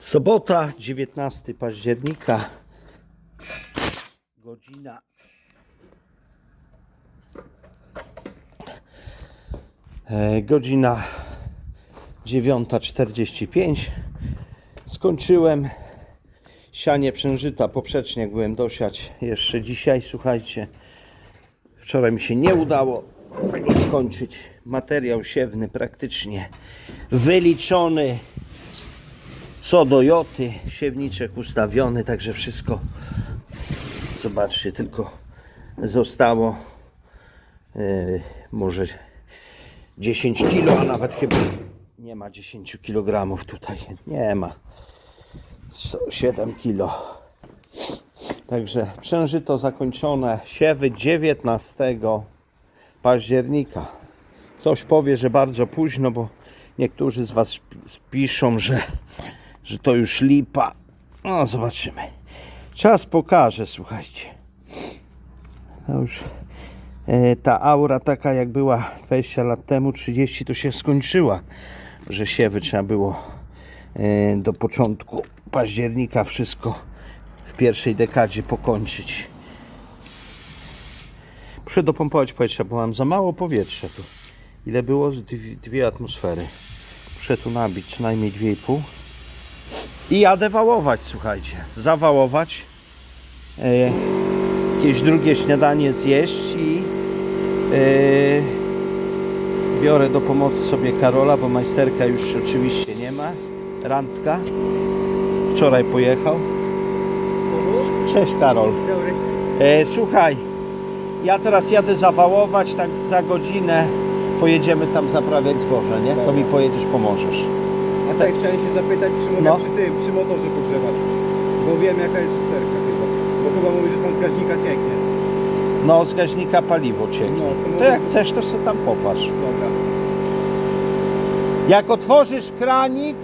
Sobota, 19 października, godzina e, godzina 9.45. Skończyłem sianie przężyta. Poprzecznie byłem dosiać jeszcze dzisiaj. Słuchajcie, wczoraj mi się nie udało tego skończyć. Materiał siewny praktycznie wyliczony co do joty, siewniczek ustawiony, także wszystko zobaczcie, tylko zostało e, może 10 kilo, a nawet chyba nie ma 10 kg tutaj, nie ma 7 kilo. Także przężyto zakończone, siewy 19 października. Ktoś powie, że bardzo późno, bo niektórzy z Was piszą, że, że to już lipa. No, zobaczymy. Czas pokaże, słuchajcie. No już e, ta aura taka jak była 20 lat temu, 30 to się skończyła, że siewy trzeba było e, do początku października wszystko w pierwszej dekadzie pokończyć. Muszę dopompować powietrza, bo mam za mało powietrza tu. Ile było? Dwie atmosfery. Muszę tu nabić co najmniej 2,5. I jadę wałować, słuchajcie. Zawałować. E, jakieś drugie śniadanie zjeść i e, biorę do pomocy sobie Karola, bo majsterka już oczywiście nie ma. Randka. Wczoraj pojechał. Cześć Karol. Dobry. E, słuchaj, ja teraz jadę zawałować, tak za godzinę pojedziemy tam zaprawiać zboże, nie? To mi pojedziesz, pomożesz. A tak chciałem się zapytać, czy mogę No. przy tym, przy motorze pogrzewać. Bo wiem jaka jest usterka chyba. Bo chyba mówi, że tam z gaźnika cieknie. No, z gaźnika paliwo cieknie. No, to To może- jak chcesz, to sobie tam popatrz. Dobra. Jak otworzysz kranik,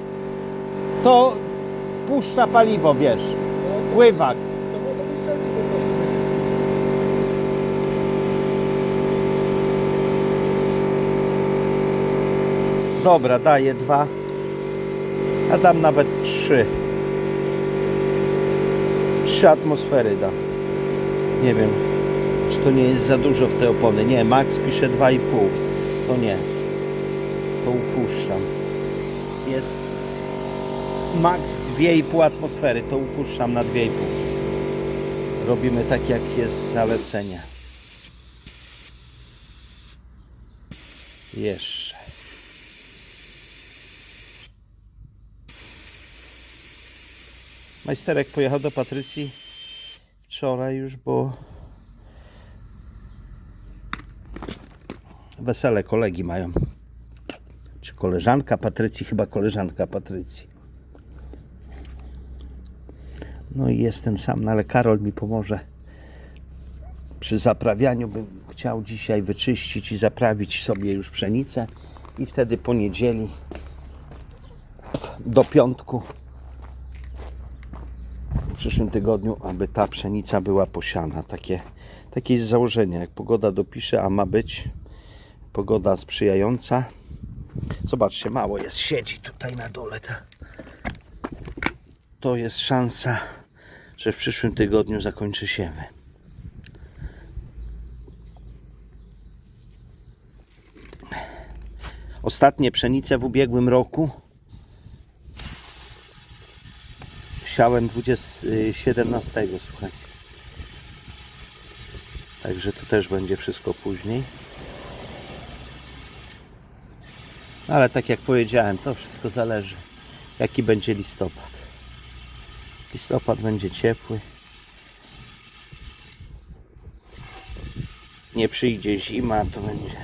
to puszcza paliwo, wiesz. No, Pływak. to po prostu. Dobra, daję dwa. Dam nawet trzy. Trzy atmosfery dam. Nie wiem, czy to nie jest za dużo w te opony. Nie, Max pisze 2,5. To nie. To upuszczam. Jest max 2,5 atmosfery. To upuszczam na 2,5. Robimy tak, jak jest zalecenie. Jeszcze. Majsterek pojechał do Patrycji wczoraj już, bo wesele kolegi mają. Czy koleżanka Patrycji? Chyba koleżanka Patrycji. No i jestem sam, no ale Karol mi pomoże. Przy zaprawianiu bym chciał dzisiaj wyczyścić i zaprawić sobie już pszenicę i wtedy po niedzieli do piątku przyszłym tygodniu, aby ta pszenica była posiana. Takie, takie jest założenie. Jak pogoda dopisze, a ma być pogoda sprzyjająca. Zobaczcie, mało jest, siedzi tutaj na dole. Ta. To jest szansa, że w przyszłym tygodniu zakończy siewy. Ostatnie pszenice w ubiegłym roku Siałem 20, y, 17, słuchajcie. Także to też będzie wszystko później. Ale tak jak powiedziałem, to wszystko zależy jaki będzie listopad. Listopad będzie ciepły. Nie przyjdzie zima, to będzie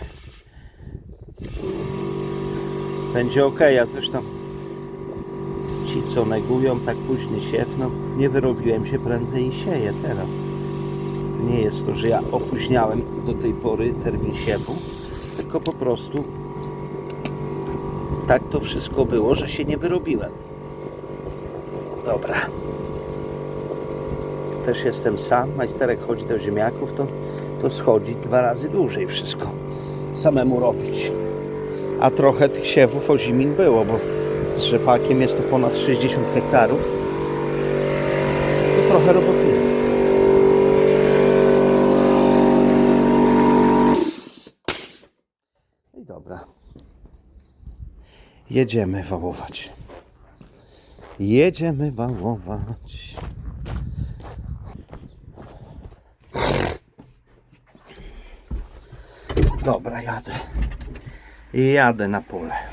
będzie ok, a zresztą co negują tak późny siew, no nie wyrobiłem się prędzej i sieję teraz. Nie jest to, że ja opóźniałem do tej pory termin siewu, tylko po prostu tak to wszystko było, że się nie wyrobiłem. Dobra. Też jestem sam, majsterek chodzi do ziemniaków, to, to schodzi dwa razy dłużej wszystko samemu robić. A trochę tych siewów o zimin było, bo Z rzepakiem jest to ponad 60 hektarów. To trochę roboty jest. I dobra. Jedziemy wałować. Jedziemy wałować. Dobra, jadę. Jadę na pole.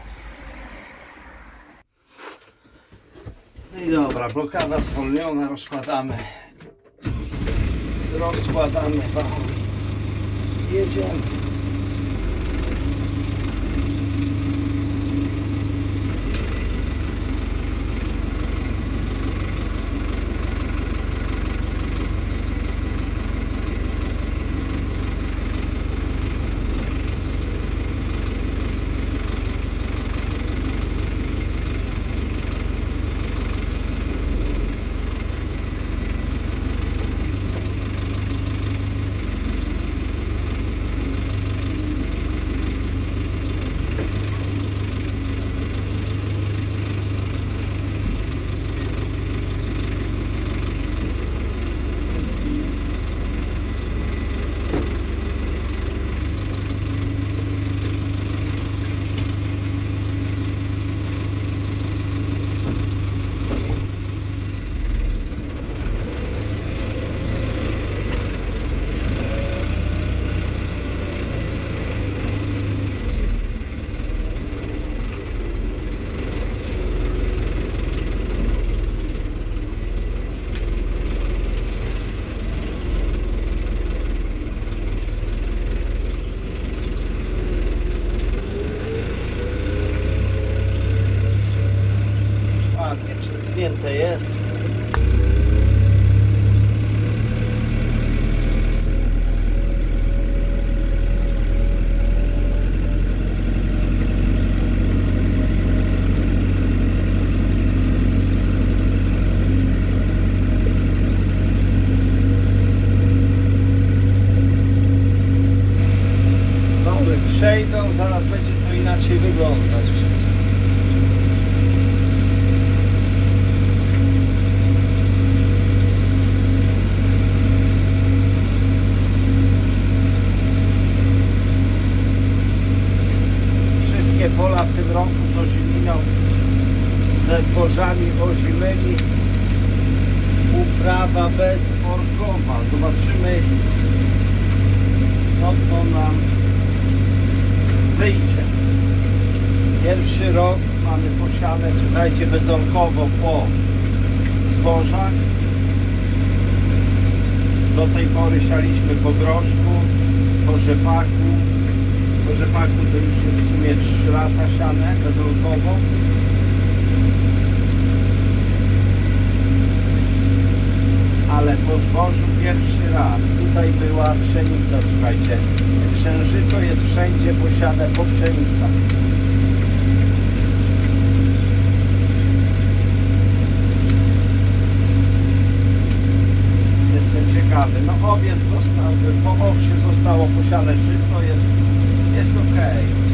I dobra, blokada zwolniona, rozkładamy. Rozkładamy wam. Jedziemy. Ze zbożami ozimymi. Uprawa bezorkowa. Zobaczymy, co to nam wyjdzie. Pierwszy rok mamy posiane, słuchajcie, bezorkowo po zbożach. Do tej pory sialiśmy po groszku, po rzepaku. Po rzepaku to już jest w sumie 3 lata siane bezorkowo. Ale po zbożu pierwszy raz. Tutaj była pszenica, słuchajcie. Księżyco jest wszędzie posiane po pszenicach. Jestem ciekawy. No owiec został, po owsie zostało posiane żyto, jest, jest ok. drodzy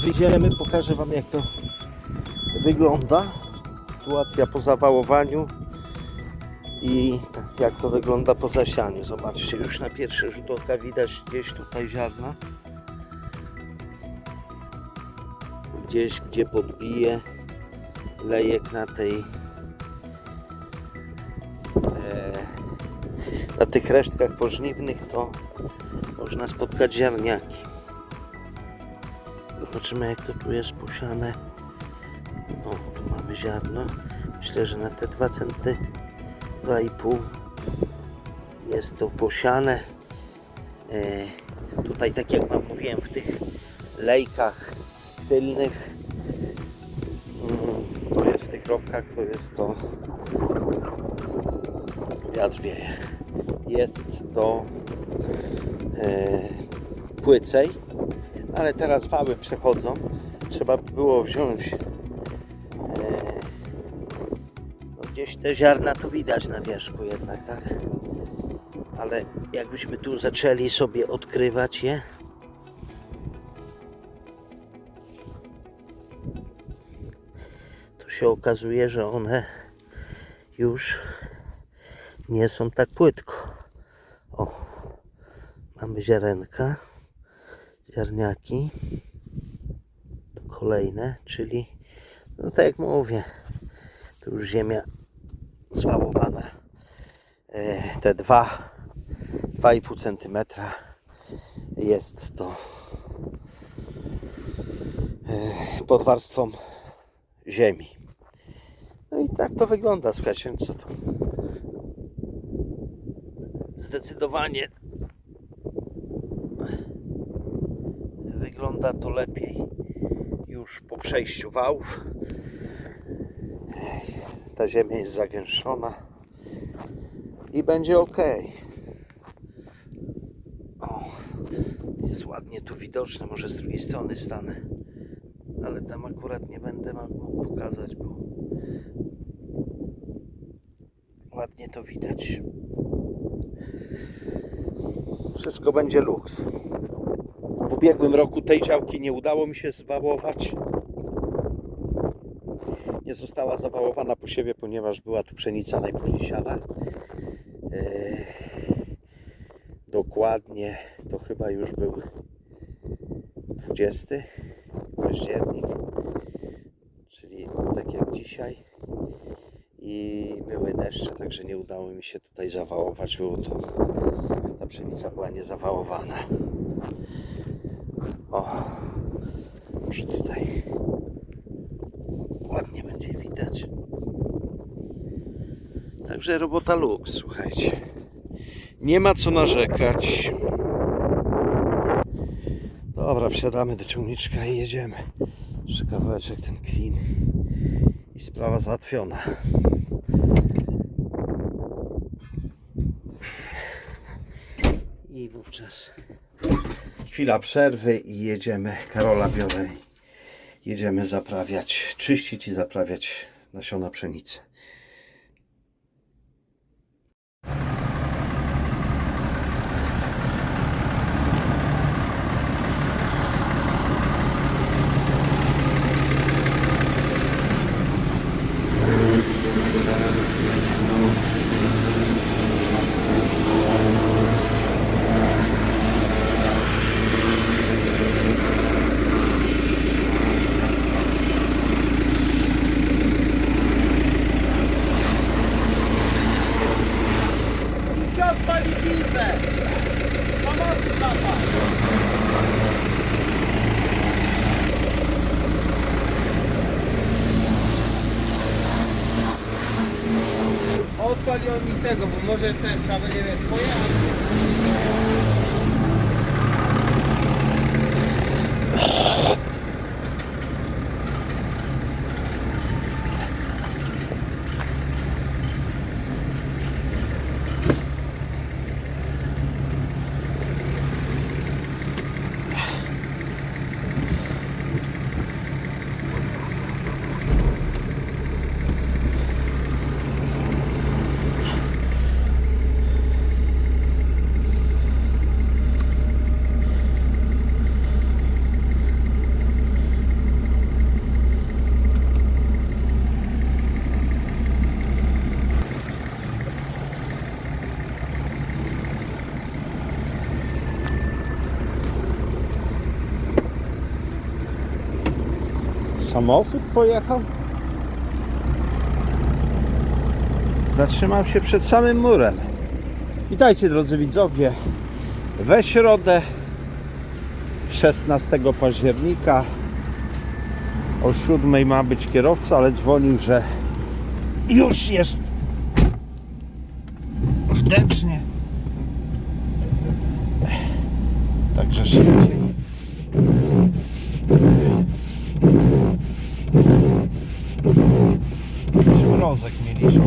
wyjdziemy, pokażę Wam jak to wygląda. Sytuacja po zawałowaniu i jak to wygląda po zasianiu. Zobaczcie, już na pierwszy rzut oka widać gdzieś tutaj ziarna. Gdzieś, gdzie podbije lejek na tej e, na tych resztkach pożniwnych to można spotkać ziarniaki. Zobaczymy jak to tu jest posiane. O, tu mamy ziarno. Myślę, że na te 2 centy, 2,5 jest to posiane. E, tutaj tak jak Wam mówiłem w tych lejkach tylnych mm, to jest w tych rowkach to jest to wiatr wieje jest to e, płycej ale teraz wały przechodzą. Trzeba by było wziąć e, no gdzieś te ziarna tu widać na wierzchu jednak tak? Ale jakbyśmy tu zaczęli sobie odkrywać je. To się okazuje, że one już nie są tak płytko. O, mamy ziarenka, ziarniaki, kolejne, czyli no tak jak mówię, tu już ziemia zwałowana. E, te dwa, 2,5 cm jest to e, pod warstwą ziemi. No i tak to wygląda, słuchajcie, co to. Zdecydowanie to lepiej już po przejściu wałów. Ta ziemia jest zagęszczona i będzie ok. O, jest ładnie tu widoczne, może z drugiej strony stanę ale tam akurat nie będę mógł pokazać, bo ładnie to widać. Wszystko będzie luks. Ubiegłym roku tej działki nie udało mi się zwałować. Nie została zawałowana po siebie, ponieważ była tu pszenica najpóźniej siana. Eee, dokładnie to chyba już był 20 październik, czyli tak jak dzisiaj. I były deszcze, także nie udało mi się tutaj zawałować. Było to, ta pszenica była niezawałowana. Może tutaj ładnie będzie widać. Także robota lux, słuchajcie. Nie ma co narzekać. Dobra, wsiadamy do ciągniczka i jedziemy. Jeszcze kawałeczek ten klin i sprawa załatwiona. I wówczas chwila przerwy i jedziemy. Karola biorę. Jedziemy zaprawiać, czyścić i zaprawiać nasiona pszenicy. Samochód pojechał? Zatrzymał się przed samym murem. Witajcie drodzy widzowie. We środę 16 października o 7 ma być kierowca, ale dzwonił, że już jest wdecznie. Także szybciej. Mrozek mieliśmy.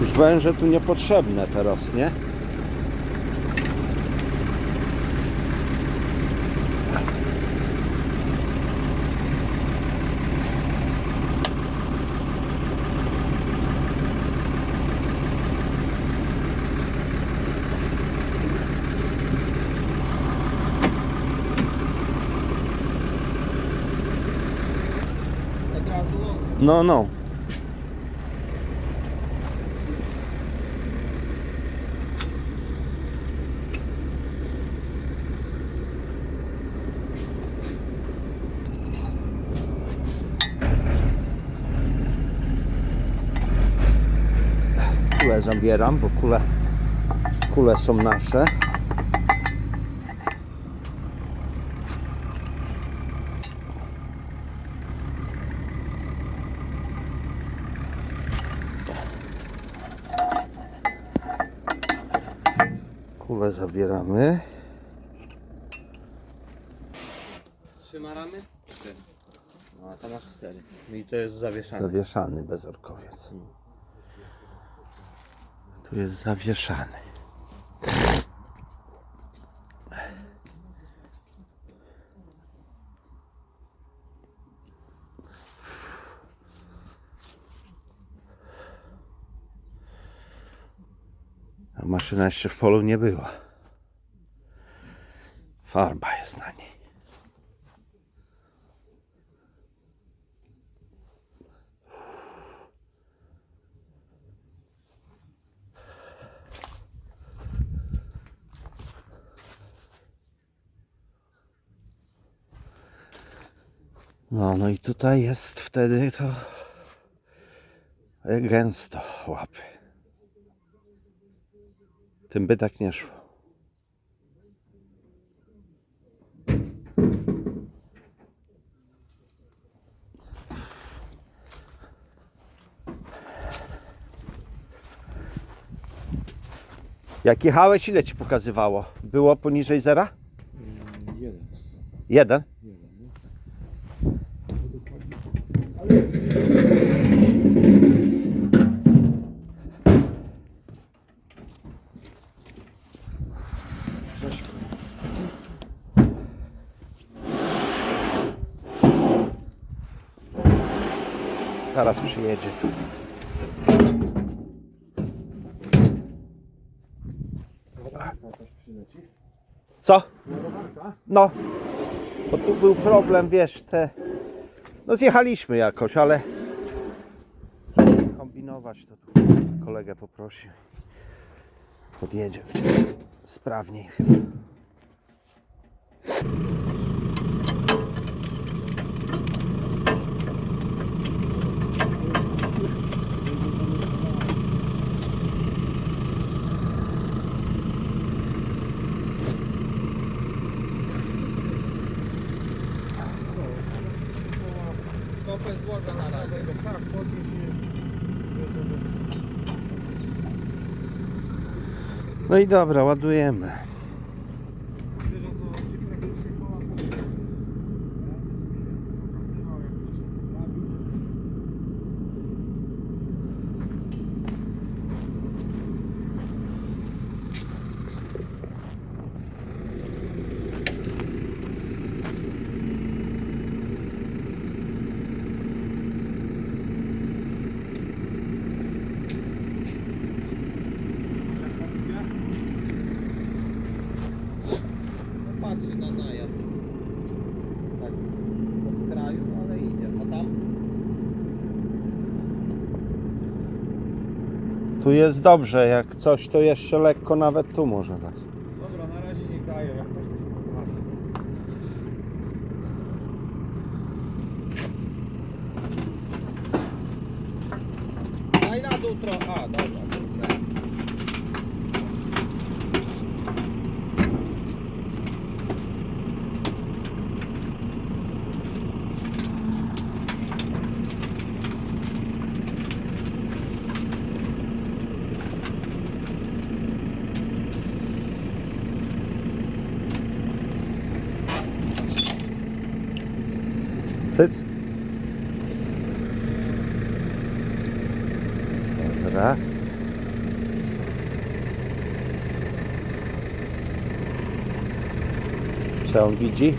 Już węże tu niepotrzebne teraz, nie? No, no. Kule zabieram, bo kule, kule są nasze. Kule zabieramy. Trzy ma ramy? Cztery. No, a tam masz cztery. I to jest zawieszane. Zawieszany bezorkowiec. Tu jest zawieszany. A maszyna jeszcze w polu nie była. Farba jest na niej. No, no i tutaj jest wtedy to gęsto łapy. Tym by tak nie szło. Jak jechałeś, ile ci pokazywało? Było poniżej zera? Jeden. Jeden? Co? No. Bo tu był problem, wiesz, te... No zjechaliśmy jakoś, ale... Kombinować, to tu kolegę poprosił. Podjedzie. Sprawniej chyba. No i dobra, ładujemy. Jest dobrze, jak coś to jeszcze lekko nawet tu może dać. Dobra, na razie niech daje, jak coś to się poprawi. Daj na dół trochę. A, dobra. dobra. Ty... Dobra. Co on widzi?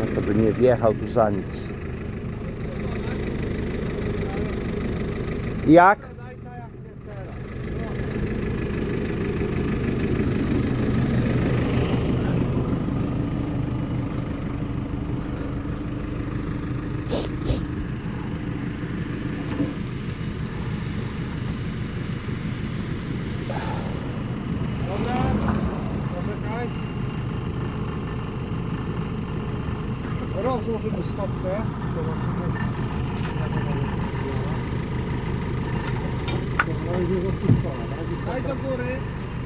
No to by nie wjechał tu za nic. Jak jest teraz. Dobra, poczekaj. Rozłożymy stopkę. Zobaczymy. jak ona wygląda. Dobra, już jest odpuszczona. Na razie Daj do góry.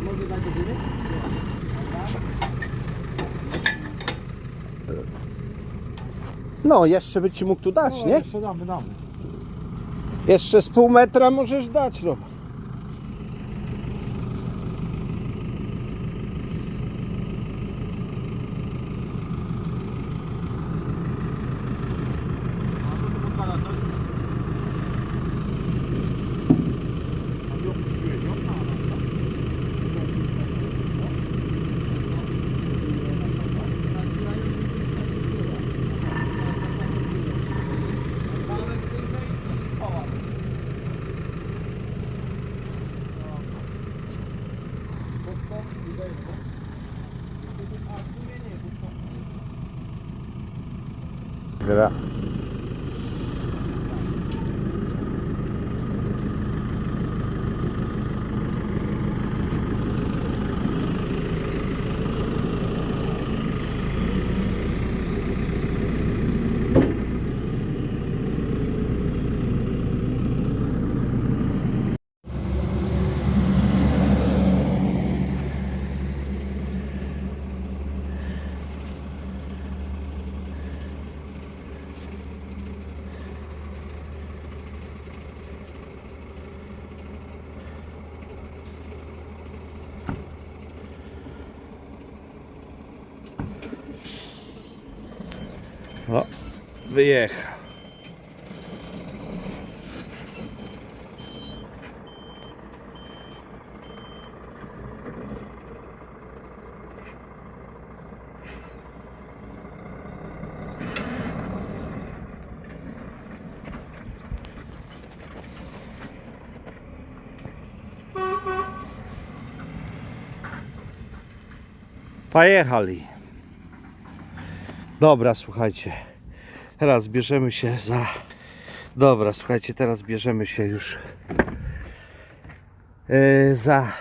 Może daj do góry? No, jeszcze by ci mógł tu dać, No, nie? Jeszcze damy, damy. Jeszcze z pół metra możesz dać, no. Wyjechał. Pojechali. Dobra, słuchajcie. Teraz bierzemy się za. Dobra, słuchajcie, teraz bierzemy się już e, za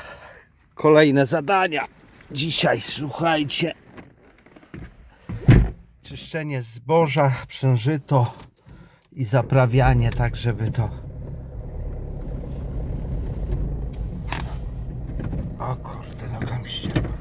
kolejne zadania. Dzisiaj, słuchajcie. Czyszczenie zboża, przężyto i zaprawianie, tak żeby to. O kurde, nogami ścierwa.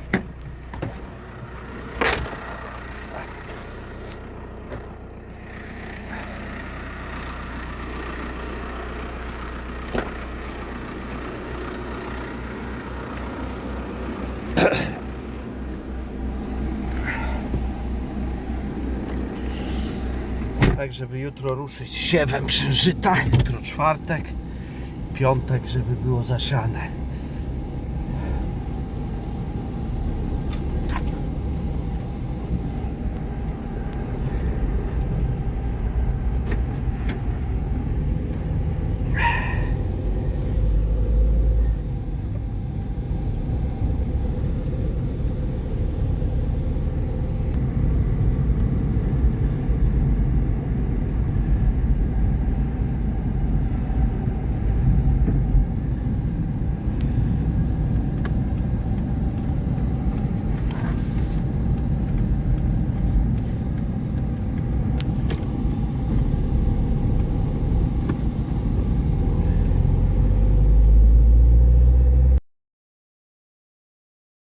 Tak, żeby jutro ruszyć siewem przężyta. Jutro czwartek, piątek, żeby było zasiane.